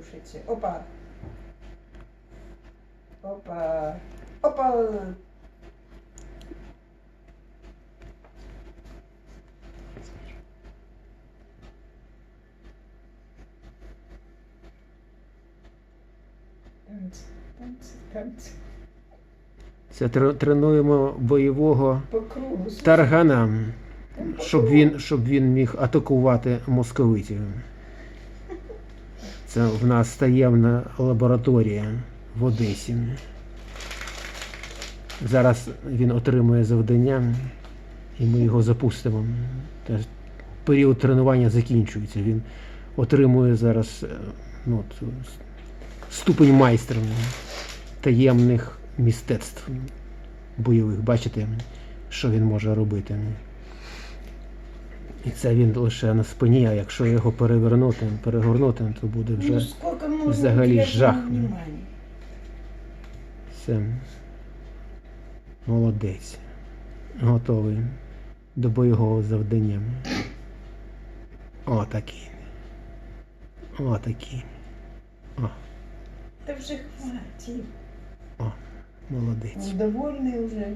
рушиться. Опа. Опа. Опа. Танці, танці, танці. Це тренуємо бойового По кругу. таргана, щоб він, щоб він міг атакувати московитів. Це в нас таємна лабораторія в Одесі. Зараз він отримує завдання, і ми його запустимо. Та Період тренування закінчується. Він отримує зараз е, ну, ступень майстра таємних мистецтв бойових. Бачите, що він може робити. І це він лише на спині, а якщо його перевернути, перегорнути, то буде вже Ну, взагалі жах. все. Молодець. Готовий до бойового завдання. Отакий. Отакий. О, Да вже хватит. молодець. Довольний вже.